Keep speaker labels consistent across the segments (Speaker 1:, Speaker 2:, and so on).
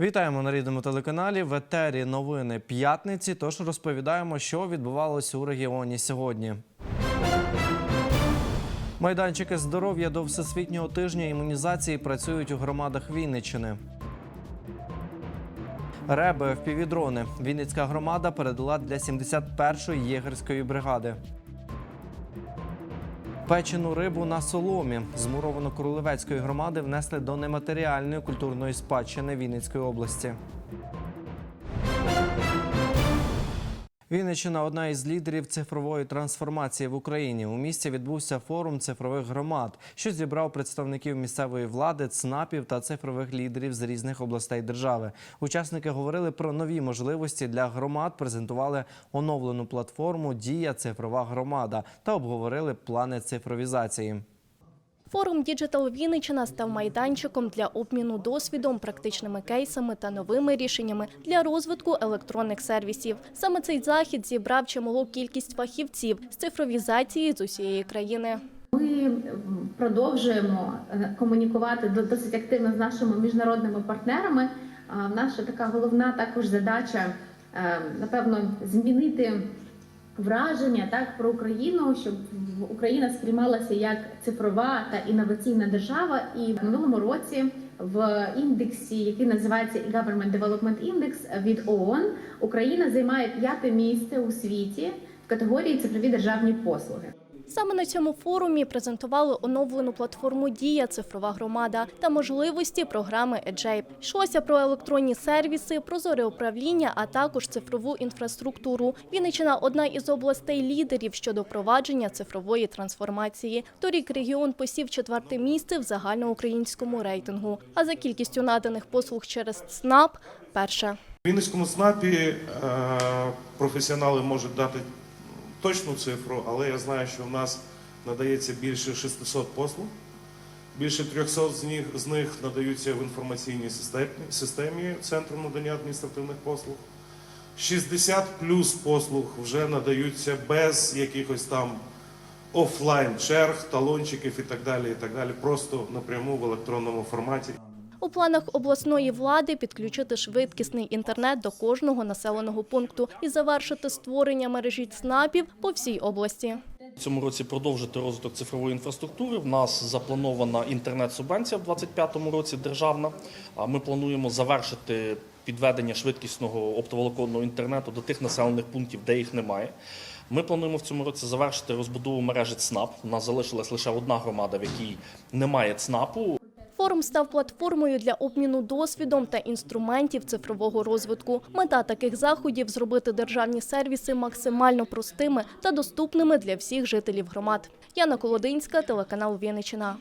Speaker 1: Вітаємо на рідному телеканалі. В етері новини п'ятниці. Тож розповідаємо, що відбувалося у регіоні сьогодні. Майданчики здоров'я до всесвітнього тижня імунізації працюють у громадах Вінниччини. Реби впівдрони. Вінницька громада передала для 71-ї єгерської бригади. Печену рибу на соломі змуровану Муровано-Крулевецької громади внесли до нематеріальної культурної спадщини Вінницької області. Вінниччина одна із лідерів цифрової трансформації в Україні. У місті відбувся форум цифрових громад, що зібрав представників місцевої влади, ЦНАПів та цифрових лідерів з різних областей держави. Учасники говорили про нові можливості для громад, презентували оновлену платформу Дія цифрова громада та обговорили плани цифровізації.
Speaker 2: Форум Діджитал Вінниччина став майданчиком для обміну досвідом, практичними кейсами та новими рішеннями для розвитку електронних сервісів. Саме цей захід зібрав чималу кількість фахівців з цифровізації з усієї країни.
Speaker 3: Ми продовжуємо е, комунікувати до- досить активно з нашими міжнародними партнерами. Наша така головна також задача, е, напевно, змінити враження так про Україну, щоб Україна сприймалася як цифрова та інноваційна держава. І в минулому році в індексі, який називається e-Government Development Index від ООН, Україна займає п'яте місце у світі в категорії цифрові державні послуги.
Speaker 2: Саме на цьому форумі презентували оновлену платформу Дія цифрова громада та можливості програми EJAPE. Йшлося про електронні сервіси, прозоре управління, а також цифрову інфраструктуру. Вінниччина – одна із областей лідерів щодо впровадження цифрової трансформації. Торік регіон посів четверте місце в загальноукраїнському рейтингу. А за кількістю наданих послуг через ЦНАП – перше.
Speaker 4: В Вінницькому СНАПі е, професіонали можуть дати точну цифру, але я знаю, що в нас надається більше 600 послуг. Більше 300 з них, з них надаються в інформаційній системі, системі Центру надання адміністративних послуг. 60 плюс послуг вже надаються без якихось там офлайн черг, талончиків і так далі, і так далі, просто напряму в електронному форматі.
Speaker 2: Планах обласної влади підключити швидкісний інтернет до кожного населеного пункту і завершити створення мережі ЦНАПів по всій області.
Speaker 5: Цьому році продовжити розвиток цифрової інфраструктури. В нас запланована інтернет-субвенція в 2025 році державна. Ми плануємо завершити підведення швидкісного оптоволоконного інтернету до тих населених пунктів, де їх немає. Ми плануємо в цьому році завершити розбудову мережі ЦНАП. У нас залишилась лише одна громада, в якій немає ЦНАПу.
Speaker 2: Форум став платформою для обміну досвідом та інструментів цифрового розвитку. Мета таких заходів зробити державні сервіси максимально простими та доступними для всіх жителів громад. Яна Колодинська, телеканал Вінниччина.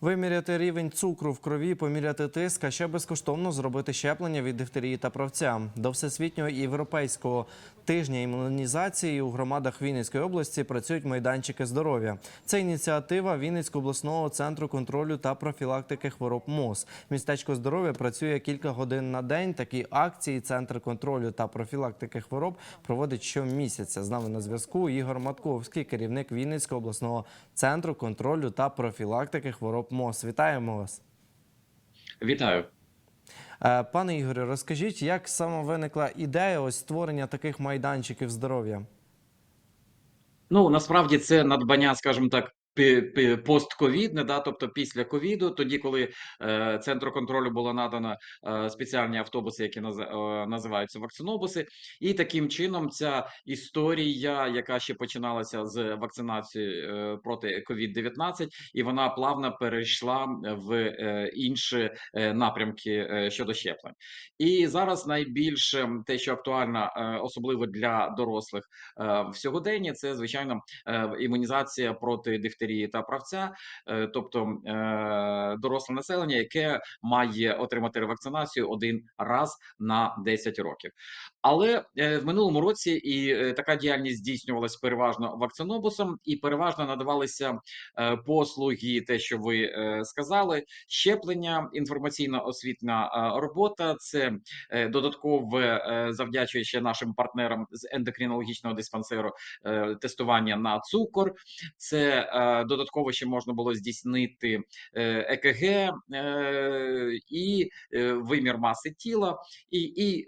Speaker 1: Виміряти рівень цукру в крові, поміряти тиск, а ще безкоштовно зробити щеплення від дифтерії та правця. До всесвітнього європейського тижня імунізації у громадах Вінницької області працюють майданчики здоров'я. Це ініціатива Вінницького обласного центру контролю та профілактики хвороб МОЗ. Містечко здоров'я працює кілька годин на день. Такі акції Центр контролю та профілактики хвороб проводить щомісяця. З нами на зв'язку Ігор Матковський, керівник Вінницького обласного центру контролю та профілактики хвороб МОЗ. Вітаємо вас.
Speaker 6: Вітаю.
Speaker 1: Е, Пане Ігорю, розкажіть, як саме виникла ідея ось створення таких майданчиків здоров'я?
Speaker 6: Ну насправді це надбання, скажімо так. Постковідне, да, тобто після ковіду, тоді, коли е, центру контролю було надано е, спеціальні автобуси, які наз, е, називаються вакцинобуси, і таким чином ця історія, яка ще починалася з вакцинації е, проти COVID-19, і вона плавно перейшла в е, інші е, напрямки е, щодо щеплень. І зараз найбільше те, що актуально, е, особливо для дорослих е, в сьогоденні, це звичайно е, імунізація проти дифтерії та правця, е, тобто е, доросле населення, яке має отримати ревакцинацію один раз на 10 років. Але е, в минулому році і е, така діяльність здійснювалась переважно вакцинобусом, і переважно надавалися е, послуги, те, що ви сказали, щеплення, інформаційно-освітна е, робота. Це додаткове завдячуючи нашим партнерам з ендокринологічного диспансеру тестування на цукор. Це додатково ще можна було здійснити ЕКГ і вимір маси тіла, і, і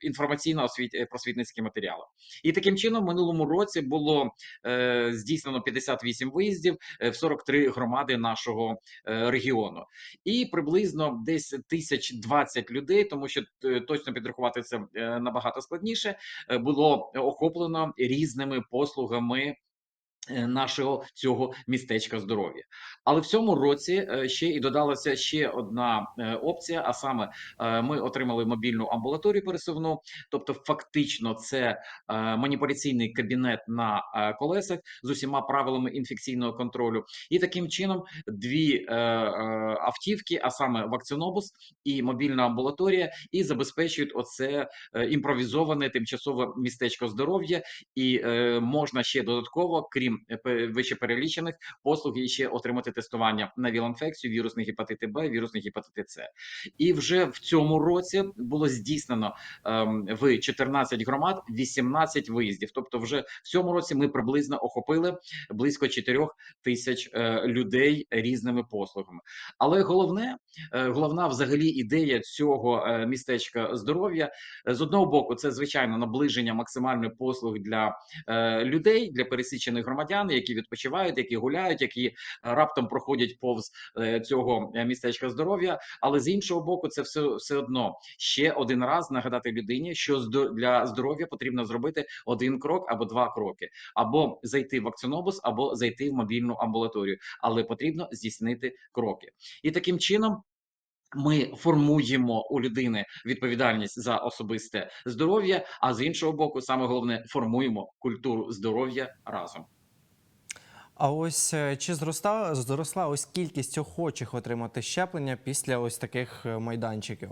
Speaker 6: інформаційно освіт просвітницькі матеріали. І таким чином, в минулому році було е, здійснено 58 виїздів е, в 43 громади нашого е, регіону, і приблизно десь 1020 людей, тому що е, точно підрахувати це е, набагато складніше, е, було охоплено різними послугами. Е, Нашого цього містечка здоров'я, але в цьому році е, ще і додалася ще одна е, опція. А саме ми отримали мобільну амбулаторію пересувну, тобто, фактично, це маніпуляційний кабінет на колесах з усіма правилами інфекційного контролю, і таким чином дві автівки, а саме вакцинобус і мобільна амбулаторія, і забезпечують оце імпровізоване тимчасове містечко здоров'я, і можна ще додатково, крім е, пе- вищеперелічених послуг, і ще отримати тестування на віл-інфекцію, вірусний гепатити Б, вірусний гепатити С. І вже в цьому році було здійснено ем, в 14 громад 18 виїздів. Тобто, вже в цьому році ми приблизно охопили близько 4 тисяч е, людей різними послугами. Але головне, е, головна взагалі ідея цього е, містечка здоров'я е, з одного боку, це звичайно наближення максимальної послуг для е, людей, для пересічених громадян, які відпочивають, які гуляють, які е, раптом проходять повз е, цього е, містечка здоров'я. Але з іншого боку, це все, все одно ще один раз нагадати людині, що для здоров'я потрібно зробити один крок або два кроки, або зайти в вакцинобус, або зайти в мобільну амбулаторію, але потрібно здійснити кроки, і таким чином. Ми формуємо у людини відповідальність за особисте здоров'я, а з іншого боку, саме головне формуємо культуру здоров'я разом.
Speaker 1: А ось е, чи зросла, зросла ось кількість охочих отримати щеплення після ось таких е, майданчиків?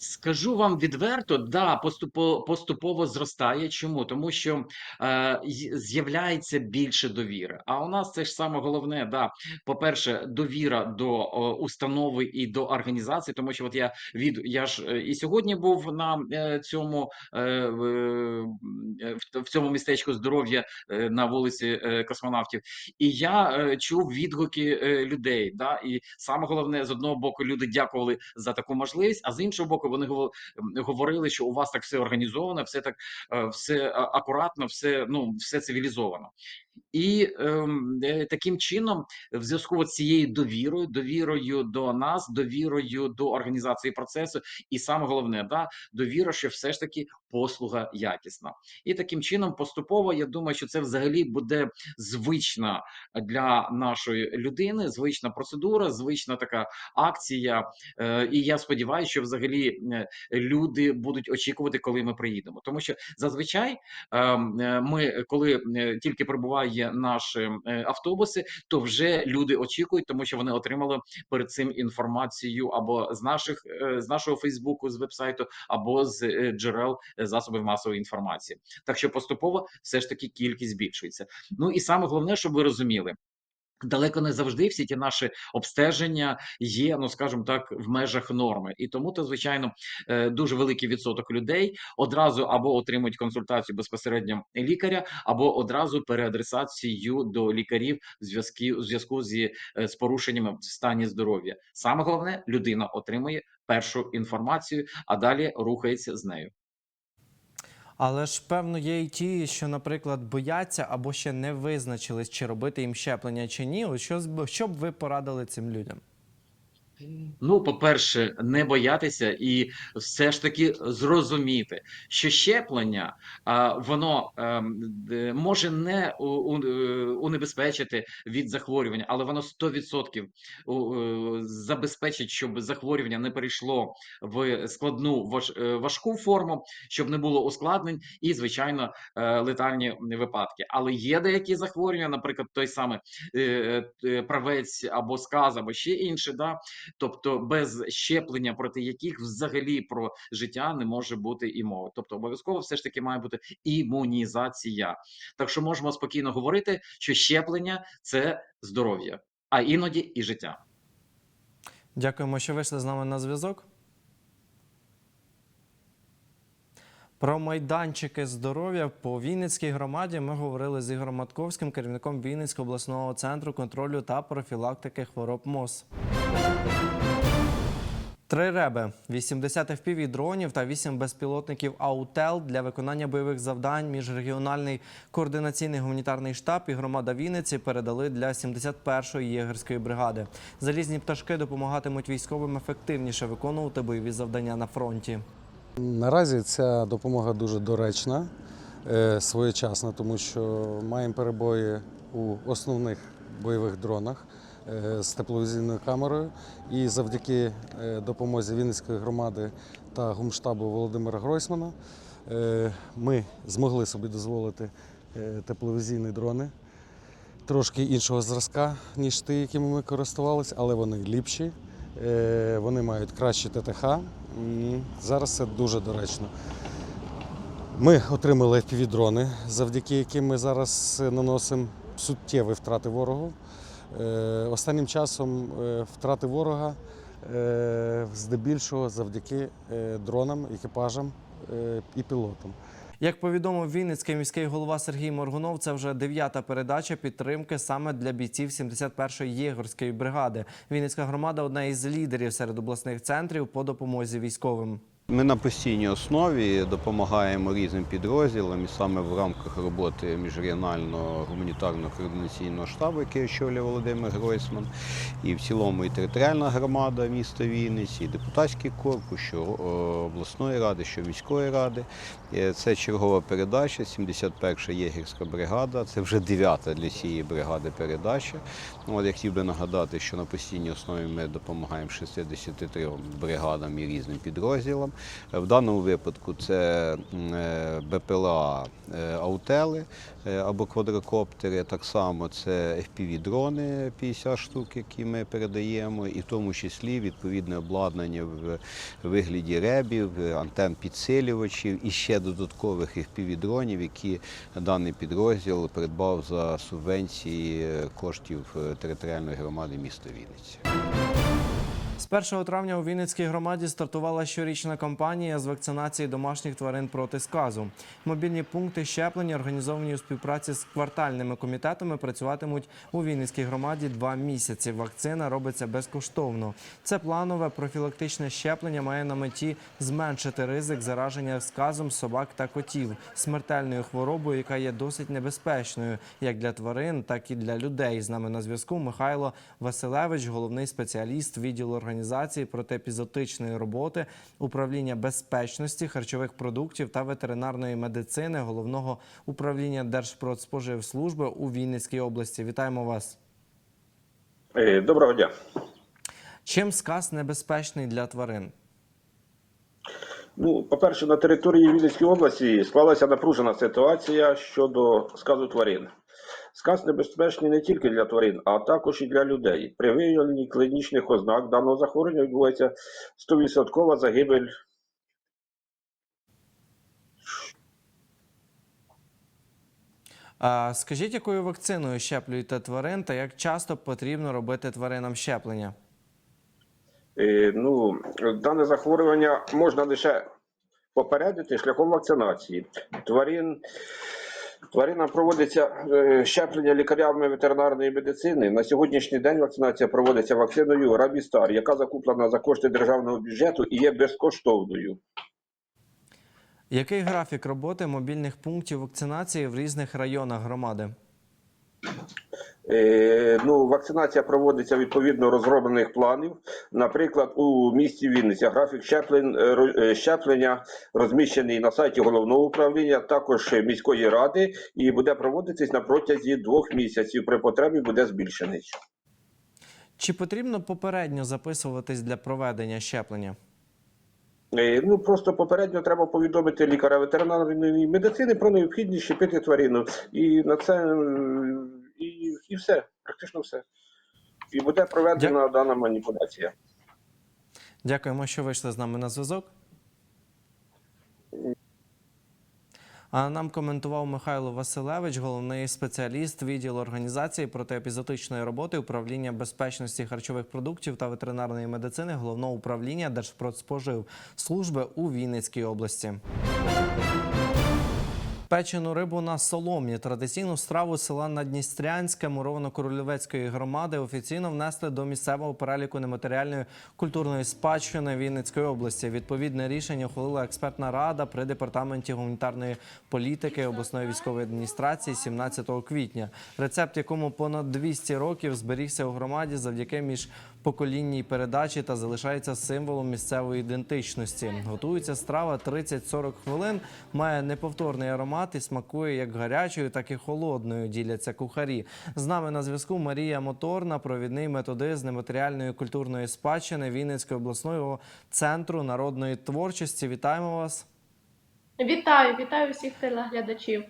Speaker 6: Скажу вам відверто, да, поступово, поступово зростає. Чому? Тому що е, з'являється більше довіри. А у нас це ж саме головне, да. По-перше, довіра до о, установи і до організації, тому що от я від я ж е, і сьогодні був на е, цьому е, е, в, в цьому містечку здоров'я е, на вулиці е, космонавтів, і я е, чув відгуки е, людей. Да, і саме головне, з одного боку, люди дякували за таку можливість, а з іншого боку, вони гово- говорили, що у вас так все організовано, все так е, все акуратно, все ну все цивілізовано. І ем, е, таким чином, в зв'язку з цією довірою, довірою до нас, довірою до організації процесу, і саме головне, да, довіра, що все ж таки послуга якісна. І таким чином, поступово, я думаю, що це взагалі буде звична для нашої людини, звична процедура, звична така акція. Е, і я сподіваюся, що взагалі е, люди будуть очікувати, коли ми приїдемо. Тому що зазвичай ем, е, ми, коли е, тільки прибуває наші е, автобуси, то вже люди очікують, тому що вони отримали перед цим інформацію або з наших е, з нашого Фейсбуку, з вебсайту, або з е, джерел засобів масової інформації. Так що поступово все ж таки кількість збільшується. Ну і саме головне, щоб ви розуміли. Далеко не завжди всі ті наші обстеження є, ну скажімо так, в межах норми, і тому то, звичайно, е, дуже великий відсоток людей одразу або отримують консультацію безпосередньо лікаря, або одразу переадресацію до лікарів зв'язку зв'язку зі е, з порушеннями в стані здоров'я. Саме головне, людина отримує першу інформацію, а далі рухається з нею.
Speaker 1: Але ж певно є і ті, що, наприклад, бояться або ще не визначились, чи робити їм щеплення чи ні. Що, що б ви порадили цим людям?
Speaker 6: Ну, по-перше, не боятися і все ж таки зрозуміти, що щеплення воно ем, може не е, унебезпечити від захворювання, але воно 100% е, забезпечить, щоб захворювання не перейшло в складну е, важку форму, щоб не було ускладнень і, звичайно, летальні випадки. Але є деякі захворювання, наприклад, той самий правець або сказ, або ще інше, да, тобто без щеплення, проти яких взагалі про життя не може бути і мови. Тобто, обов'язково все ж таки має бути імунізація. Так що можемо спокійно говорити, що щеплення це здоров'я, а іноді і життя.
Speaker 1: Дякуємо, що вийшли з нами на зв'язок. Про майданчики здоров'я по Вінницькій громаді ми говорили з Ігорем Матковським, керівником Вінницького обласного центру контролю та профілактики хвороб МОЗ. Три реби, 80 FPV дронів та 8 безпілотників АУТЕЛ для виконання бойових завдань міжрегіональний координаційний гуманітарний штаб і громада Вінниці передали для 71-ї єгерської бригади. Залізні пташки допомагатимуть військовим ефективніше виконувати бойові завдання на фронті.
Speaker 7: Наразі ця допомога дуже доречна, е, своєчасна, тому що маємо перебої у основних бойових дронах е, з тепловізійною камерою. І завдяки е, допомозі Вінницької громади та гумштабу Володимира Гройсмана ми змогли собі дозволити тепловізійні дрони. Трошки іншого зразка, ніж ті, якими ми користувалися, але вони ліпші, вони мають кращі ТТХ. Зараз це дуже доречно. Ми отримали FPV-дрони, завдяки яким ми зараз наносимо суттєві втрати ворогу. Е, Останнім часом е, втрати ворога е, здебільшого завдяки е, дронам, екіпажам е, і пілотам.
Speaker 1: Як повідомив Вінницький міський голова Сергій Моргунов, це вже дев'ята передача підтримки саме для бійців 71-ї єгорської бригади. Вінницька громада одна із лідерів серед обласних центрів по допомозі військовим.
Speaker 8: Ми на постійній основі допомагаємо різним підрозділам, і саме в рамках роботи міжрегіонального гуманітарного координаційного штабу, який очолює Володимир Гройсман, і в цілому і територіальна громада міста Вінниці, і депутатський корпус, що е, обласної ради, що міської ради. Е, Це чергова передача, 71-ша єгерська бригада. Це вже дев'ята для цієї бригади передача. От я хотів би нагадати, що на постійній основі ми допомагаємо 63 бригадам і різним підрозділам. Е, В даному випадку це е, БПЛА е, Аутели або квадрокоптери. Так само це FPV-дрони 50 штук, які ми передаємо, і в тому числі відповідне обладнання в вигляді ребів, антен підсилювачів і ще додаткових FPV-дронів, які даний підрозділ придбав за субвенції коштів територіальної громади міста Вінниці.
Speaker 1: З 1 травня у Вінницькій громаді стартувала щорічна кампанія з вакцинації домашніх тварин проти сказу. Мобільні пункти щеплення, організовані у співпраці з квартальними комітетами, працюватимуть у Вінницькій громаді два місяці. Вакцина робиться безкоштовно. Це планове профілактичне щеплення має на меті зменшити ризик зараження сказом собак та котів, смертельною хворобою, яка є досить небезпечною як для тварин, так і для людей. З нами на зв'язку Михайло Василевич, головний спеціаліст відділу організації протиепізотичної роботи, управління безпечності харчових продуктів та ветеринарної медицини головного управління Держпродспоживслужби у Вінницькій області. Вітаємо вас.
Speaker 9: Е, Доброго дня.
Speaker 1: Чим сказ небезпечний для тварин?
Speaker 9: Ну, по-перше, на території Вінницької області склалася напружена ситуація щодо сказу тварин. Сказ небезпечний не тільки для тварин, а також і для людей. При виявленні клінічних ознак даного захворювання відбувається 100% загибель.
Speaker 1: А скажіть, якою вакциною щеплюєте тварин та як часто потрібно робити тваринам щеплення?
Speaker 9: Е, Ну, дане захворювання можна лише попередити шляхом вакцинації. Тварин, тваринам проводиться е, щеплення лікарями ветеринарної медицини. На сьогоднішній день вакцинація проводиться вакциною Рабістар, яка закуплена за кошти державного бюджету і є безкоштовною.
Speaker 1: Який графік роботи мобільних пунктів вакцинації в різних районах громади?
Speaker 9: Е, ну, вакцинація проводиться відповідно розроблених планів. Наприклад, у місті Вінниця графік щеплень, е, е, щеплення розміщений на сайті головного управління, також міської ради, і буде проводитись на протязі двох місяців. При потребі буде збільшений.
Speaker 1: Чи потрібно попередньо записуватись для проведення щеплення?
Speaker 9: Ну просто попередньо треба повідомити лікаря ветеринарної медицини про необхідність щепити тварину. І на це і, все, практично все. І буде проведена дана маніпуляція.
Speaker 1: Дякуємо, що вийшли з нами на зв'язок. А нам коментував Михайло Василевич, головний спеціаліст відділу організації протиепізотичної роботи управління безпечності харчових продуктів та ветеринарної медицини головного управління Держпродспоживслужби у Вінницькій області. Печену рибу на соломі традиційну страву села Надністрянське Муровано-Корольовецької громади офіційно внесли до місцевого переліку нематеріальної культурної спадщини Вінницької області. Відповідне рішення ухвалила експертна рада при департаменті гуманітарної політики обласної військової адміністрації 17 квітня. Рецепт, якому понад 200 років зберігся у громаді завдяки міжпоколінній передачі та залишається символом місцевої ідентичності. Готується страва 30-40 хвилин, має неповторний аромат і смакує як гарячою, так і холодною. Діляться кухарі. З нами на зв'язку Марія Моторна, провідний методист нематеріальної культурної спадщини Вінницького обласного центру народної творчості. Вітаємо вас.
Speaker 10: Вітаю, вітаю всіх телеглядачів.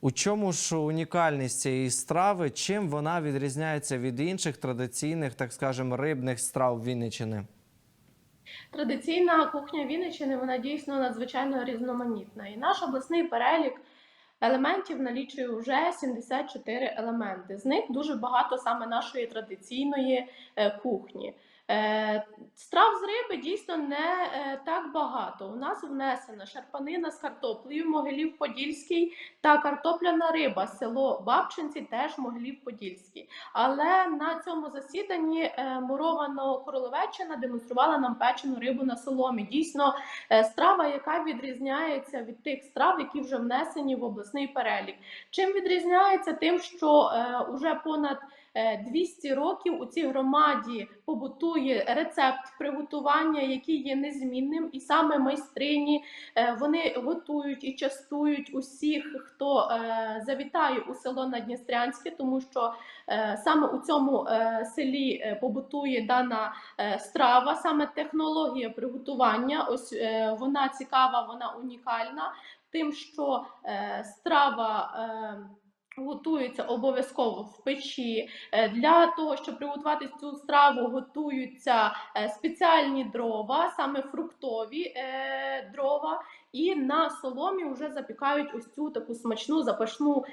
Speaker 1: У чому ж унікальність цієї страви? Чим вона відрізняється від інших традиційних, так скажемо, рибних страв Вінниччини?
Speaker 10: Традиційна кухня Вінниччини вона дійсно надзвичайно різноманітна. І наш обласний перелік елементів налічує вже 74 елементи. З них дуже багато саме нашої традиційної е, кухні. Риби дійсно не е, так багато. У нас внесена шарпанина з картоплею, Могилів Подільський та картопляна риба, село Бабчинці, теж Могилів Подільський. Але на цьому засіданні е, муровано Королевеччина демонструвала нам печену рибу на соломі. Дійсно, е, страва, яка відрізняється від тих страв, які вже внесені в обласний перелік. Чим відрізняється? Тим, що уже понад 200 років у цій громаді побутує рецепт приготування, який є незмінним, і саме майстрині е, вони готують і частують усіх, хто е, завітає у село Надністрянське, тому що е, саме у цьому е, селі е, побутує дана е, страва, саме технологія приготування. Ось е, вона цікава, вона унікальна, тим, що е, страва. Готується обов'язково в печі. Е, Для того, щоб приготувати цю страву, готуються е, спеціальні дрова, саме фруктові е, дрова, і на соломі вже запікають ось цю таку смачну запашну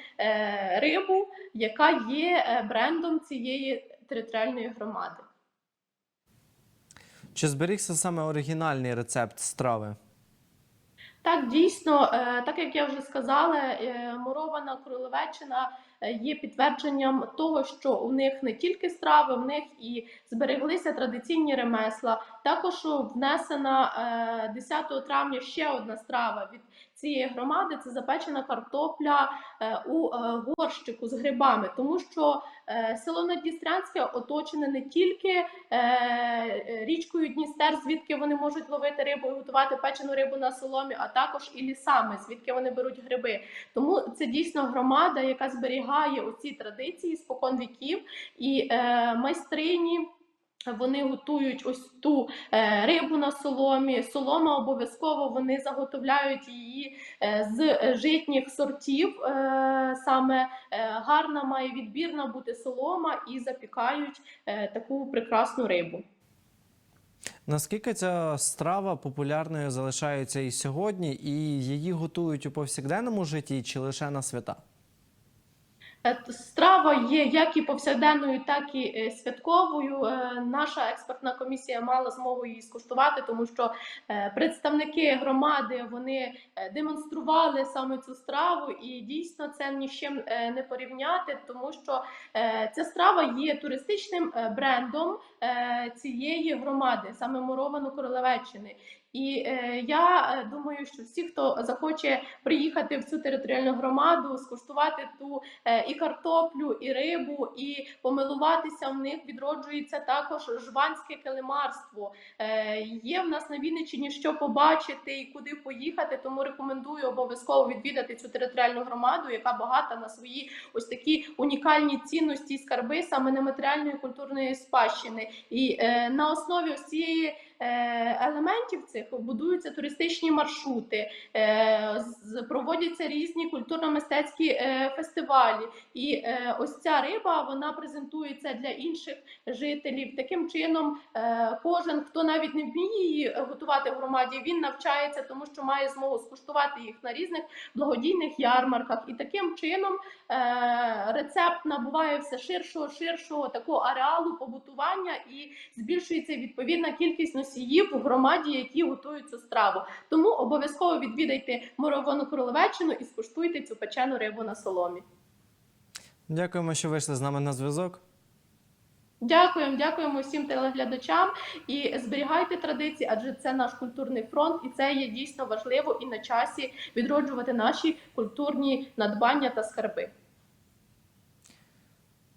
Speaker 10: рибу, яка є брендом цієї територіальної громади.
Speaker 1: Чи зберігся саме оригінальний рецепт страви?
Speaker 10: Так, дійсно, е, так як я вже сказала, е, мурована Королевеччина е, є підтвердженням того, що у них не тільки страви, в них і збереглися традиційні ремесла. Також внесена е, 10 травня ще одна страва від цієї громади це запечена картопля е, у е, горщику з грибами, тому що е, село Надністрянське оточене не тільки річкою Дністер, звідки вони можуть ловити рибу і готувати печену рибу на соломі, а також і лісами, звідки вони беруть гриби. Тому це дійсно громада, яка зберігає оці традиції спокон віків і майстрині. Вони готують ось ту е, рибу на соломі. Солома обов'язково вони заготовляють її е, з е, житніх сортів. Саме гарна має відбірна бути солома і запікають таку прекрасну рибу.
Speaker 1: Наскільки ця страва популярною залишається і сьогодні, і її готують у повсякденному житті чи лише на свята?
Speaker 10: Е, Страва є як і повсякденною, так і е, святковою. Е, Наша експертна комісія мала змогу її скуштувати, тому що представники громади вони демонстрували саме цю страву, і дійсно це ні з чим не порівняти, тому що ця страва є туристичним брендом цієї громади, саме муровано Королевеччини. І е, я е, думаю, що всі, хто захоче приїхати в цю територіальну громаду, скуштувати ту е, і картоплю, і рибу, і помилуватися в них відроджується також жванське килимарство. Е, є в нас на Вінниччині що побачити і куди поїхати. Тому рекомендую обов'язково відвідати цю територіальну громаду, яка багата на свої ось такі унікальні цінності і скарби саме нематеріальної культурної спадщини. І е, на основі ось цієї елементів цих будуються туристичні маршрути, е, проводяться різні культурно-мистецькі е, фестивалі. І е, ось ця риба вона презентується для інших жителів. Таким чином, е, кожен, хто навіть не вміє її готувати в громаді, він навчається, тому що має змогу скуштувати їх на різних благодійних ярмарках. І таким чином е, рецепт набуває все ширшого, ширшого такого ареалу побутування і збільшується відповідна кількість носіїв в громаді, які готують цю страву. Тому обов'язково відвідайте Моровону Королевеччину і скуштуйте цю печену рибу на соломі.
Speaker 1: Дякуємо, що вийшли з нами на зв'язок.
Speaker 10: Дякуємо, дякуємо всім телеглядачам і зберігайте традиції, адже це наш культурний фронт, і це є дійсно важливо і на часі відроджувати наші культурні надбання та скарби.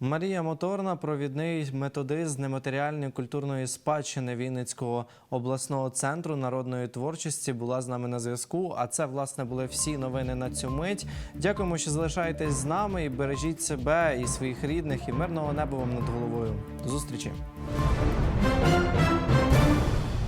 Speaker 1: Марія Моторна, провідний методист нематеріальної культурної спадщини Вінницького обласного центру народної творчості, була з нами на зв'язку. А це власне були всі новини на цю мить. Дякуємо, що залишаєтесь з нами і бережіть себе і своїх рідних, і мирного неба вам над головою. До зустрічі.